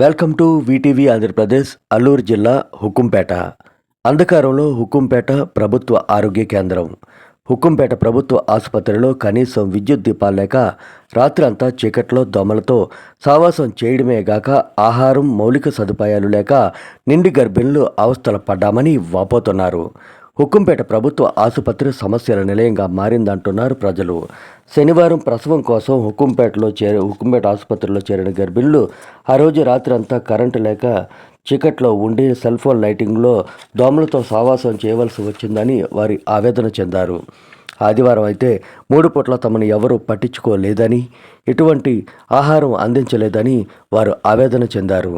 Welcome to VTV Andhra Pradesh Alluri జిల్లా హుకుంపేట. అంధకారంలో హుకుంపేట ప్రభుత్వ ఆరోగ్య కేంద్రం. హుకుంపేట ప్రభుత్వ ఆసుపత్రిలో కనీసం విద్యుత్ దీపాలు లేక రాత్రి అంతా చీకట్లో దోమలతో సావాసం చేయడమే గాక ఆహారం మౌలిక సదుపాయాలు లేక నిండి గర్భిణులు అవస్థలు పడ్డామని వాపోతున్నారు. హుకుంపేట ప్రభుత్వ ఆసుపత్రి సమస్యల నిలయంగా మారిందంటున్నారు ప్రజలు. శనివారం ప్రసవం కోసం హుకుంపేటలో చేరి హుకుంపేట ఆసుపత్రిలో చేరిన గర్భిణులు ఆ రోజు రాత్రి అంతా కరెంటు లేక చీకట్లో ఉండి సెల్ ఫోన్ లైటింగ్లో దోమలతో సావాసం చేయవలసి వచ్చిందని వారి ఆవేదన చెందారు. ఆదివారం అయితే మూడు పూట్ల తమను ఎవరూ పట్టించుకోలేదని ఎటువంటి ఆహారం అందించలేదని వారు ఆవేదన చెందారు.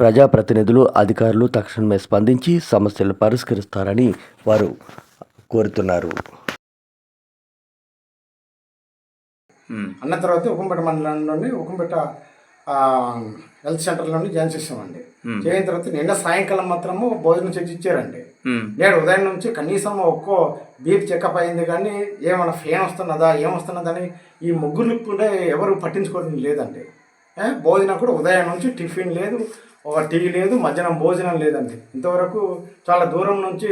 ప్రజాప్రతినిధులు అధికారులు తక్షణమే స్పందించి సమస్యలు పరిష్కరిస్తారని వారు కోరుతున్నారు. అన్న తర్వాత ఉకంపేట మండలంలోని ఉకంపేట ఆ, హెల్త్ సెంటర్లోని జాయిన్ చేసామండి చేయిన తర్వాత నిన్న సాయంకాలం మాత్రము భోజనం చేసి ఇచ్చారండి నేడు ఉదయం నుంచి కనీసం ఒక్కో బీపీ చెకప్ అయింది కానీ ఏమైనా ఫేన్ వస్తున్నదా ఏం వస్తున్నదని ఈ ముగ్గురు కూడా ఎవరు పట్టించుకోవడం లేదండి. భోజనం కూడా ఉదయం నుంచి టిఫిన్ లేదు ఒక టీ లేదు మధ్యాహ్నం భోజనం లేదండి. ఇంతవరకు చాలా దూరం నుంచి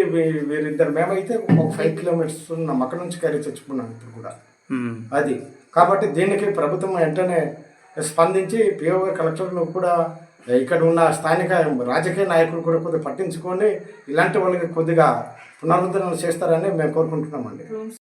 వీరిద్దరు మేమైతే ఒక ఫైవ్ కిలోమీటర్స్ ఉన్నాం. అక్కడ నుంచి కర్రీ తెచ్చుకున్నాం ఇప్పుడు కూడా. అది. కాబట్టి దీనికి ప్రభుత్వం వెంటనే స్పందించి పిఓ కలెక్టర్లు కూడా ఇక్కడ ఉన్న స్థానిక రాజకీయ నాయకులు కూడా కొద్దిగా పట్టించుకొని ఇలాంటి వాళ్ళకి కొద్దిగా పునరుద్ధరణ చేస్తారని మేము కోరుకుంటున్నామండి.